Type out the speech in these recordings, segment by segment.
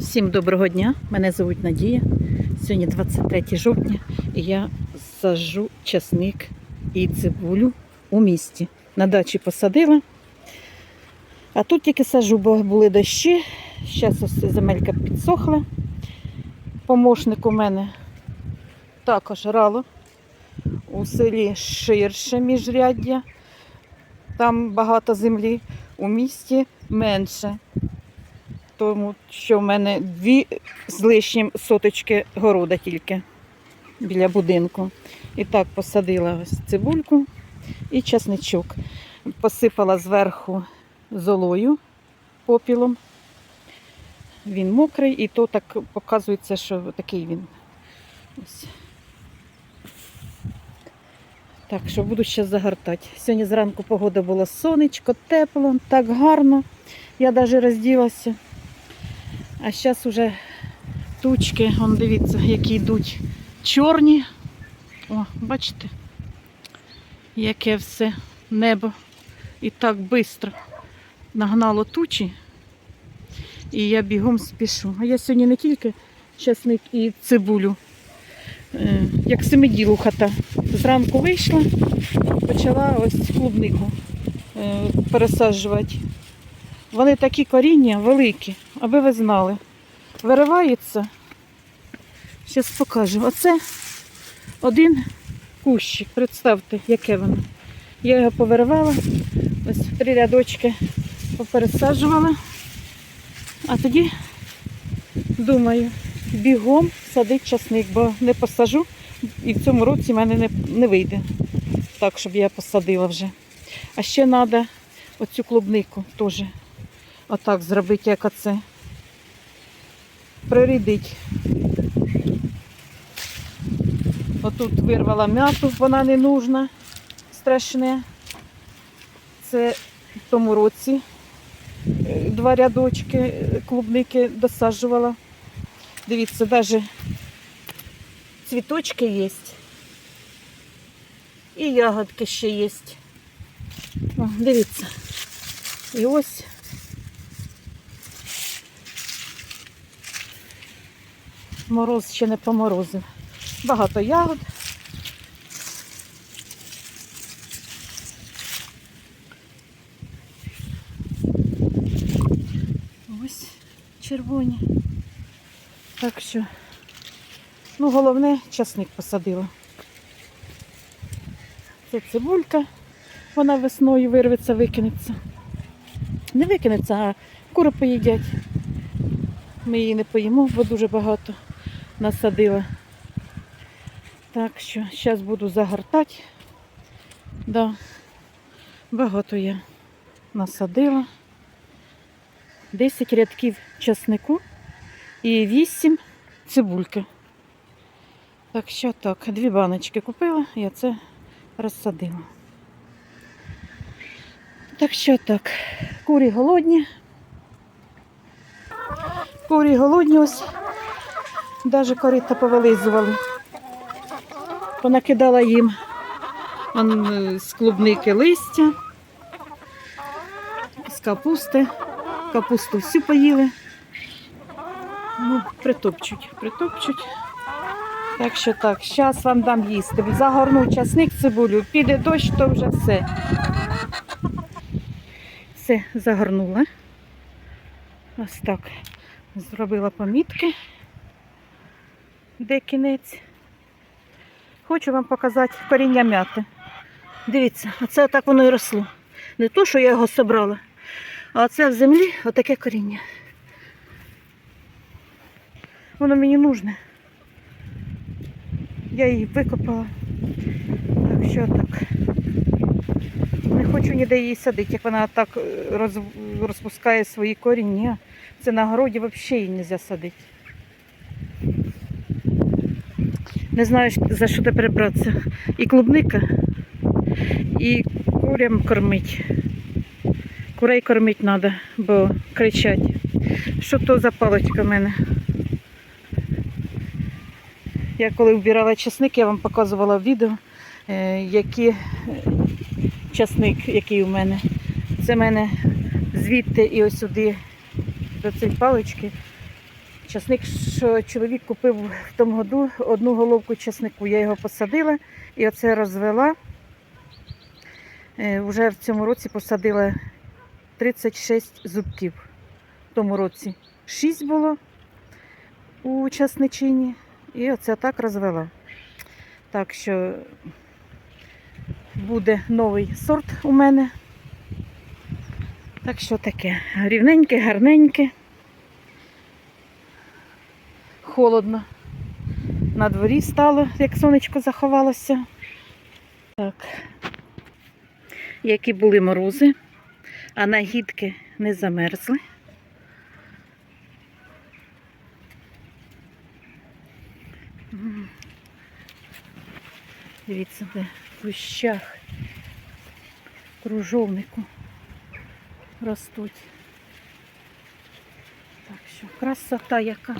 Всім доброго дня! Мене звуть Надія. Сьогодні 23 жовтня і я саджу часник і цибулю у місті. На дачі посадила. А тут тільки саджу, бо були дощі. Зараз ось земелька підсохла. Помощник у мене також рало. У селі ширше міжряддя. Там багато землі, у місті менше тому що в мене дві з лишнім соточки города тільки біля будинку. І так посадила ось цибульку і часничок. Посипала зверху золою попілом. Він мокрий, і то так показується, що такий він. Ось. Так, що буду ще загортати. Сьогодні зранку погода була сонечко, тепло, так гарно. Я навіть розділася. А зараз уже тучки, вон дивіться, які йдуть чорні. О, бачите, яке все небо. І так швидко нагнало тучі. І я бігом спішу. А я сьогодні не тільки часник і цибулю, е, як семиділухата. Зранку вийшла, почала ось клубнику е, пересаджувати. Вони такі коріння великі, аби ви знали. Виривається. Зараз покажу. Оце один кущик. Представте, яке воно. Я його повиривала. Ось три рядочки попересаджувала. А тоді, думаю, бігом садить часник, бо не посажу. І в цьому році в мене не, не вийде. Так, щоб я посадила вже. А ще треба оцю клубнику теж отак зробити, як оце. Прирідить. Отут вирвала м'яту, вона не нужна, страшне. Це в тому році е, два рядочки е, клубники досаджувала. Дивіться, навіть цвіточки є. І ягодки ще є. О, дивіться. І ось Мороз ще не поморозив. Багато ягод. Ось червоні. Так що, ну, головне, часник посадила. Це цибулька, вона весною вирветься, викинеться. Не викинеться, а кури поїдять. Ми її не поїмо, бо дуже багато насадила. Так що зараз буду загортати. Да. Багато я насадила. 10 рядків часнику і 8 цибульки. Так що так, дві баночки купила, я це розсадила. Так що так, курі голодні. Курі голодні ось. Даже корита повилизували. Понакидала їм он, з клубники листя, з капусти. Капусту всю поїли. Ну, притопчуть, притопчуть. Так що так, зараз вам дам їсти. Загорну часник цибулю, піде дощ, то вже все. Все, загорнула. Ось так. Зробила помітки де кінець. Хочу вам показати коріння м'яти. Дивіться, оце так воно і росло. Не то, що я його собрала, а це в землі отаке коріння. Воно мені нужне. Я її викопала. Так що так. Не хочу ніде її садити, як вона так е, роз, розпускає свої коріння. Це на городі взагалі її не можна садити. Не знаю, за що тепер братися. І клубника, і курям кормить. Курей кормити треба, бо кричать. Що то за паличка в мене? Я коли вбирала часник, я вам показувала відео, е, які е, часник, який у мене. Це в мене звідти і ось сюди до цієї палички Часник, що чоловік купив в тому году одну головку часнику. Я його посадила і оце розвела. Е, Вже в цьому році посадила 36 зубків. В тому році 6 було у часничині. І оце так розвела. Так що буде новий сорт у мене. Так що таке. Рівненьке, гарненьке. Холодно. На дворі стало, як сонечко заховалося. Так. Які були морози, а нагідки не замерзли. Дивіться, де в кущах, кружовнику ростуть. Так що красота яка.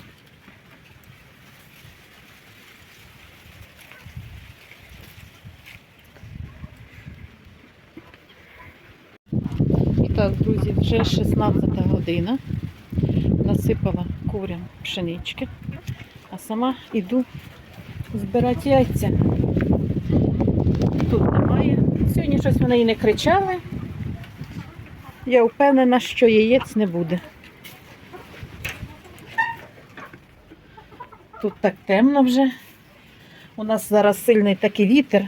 Так, друзі, вже 16 година. Насипала курям пшенички, а сама йду збирати яйця. Тут немає. Сьогодні щось вони і не кричали. Я впевнена, що яєць не буде. Тут так темно вже. У нас зараз сильний такий вітер.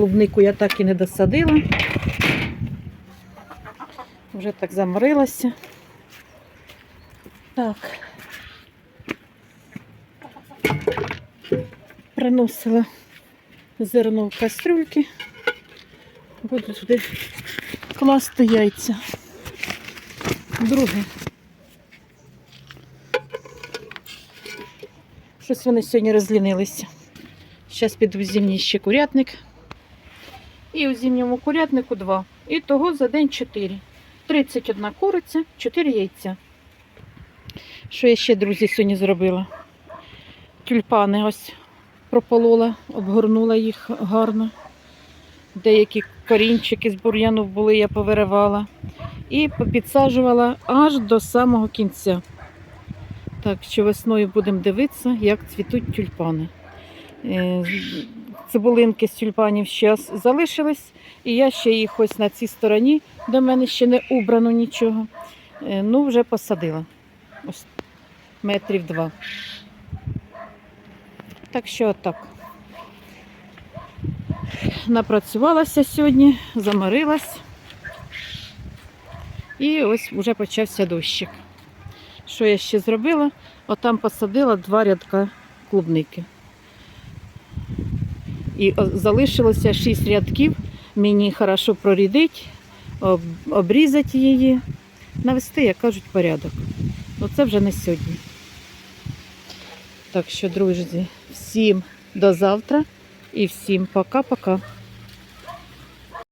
Клубнику я так і не досадила. Вже так заморилася. Так. Приносила зерно в кастрюльки. Буду туди класти яйця. Друге. Щось вони сьогодні розлінилися. Зараз піду в зимній ще курятник. І у зимньому курятнику два. І того за день 4. 31 куриця, 4 яйця. Що я ще, друзі, сьогодні зробила? Тюльпани ось прополола, обгорнула їх гарно. Деякі корінчики з бур'яну були, я повиривала. І підсаджувала аж до самого кінця. Так що весною будемо дивитися, як цвітуть тюльпани. Цибулинки з тюльпанів ще залишились, і я ще їх ось на цій стороні, в мене ще не убрано нічого. е, Ну, вже посадила. Ось метрів два. Так що отак. Напрацювалася сьогодні, заморилась. І ось вже почався дощик. Що я ще зробила? Отам посадила два рядка клубники. І залишилося 6 рядків. Мені хорошо прорідить, об- обрізати її, навести, як кажуть, порядок. Ну це вже не сьогодні. Так що, друзі, всім до завтра і всім пока-пока.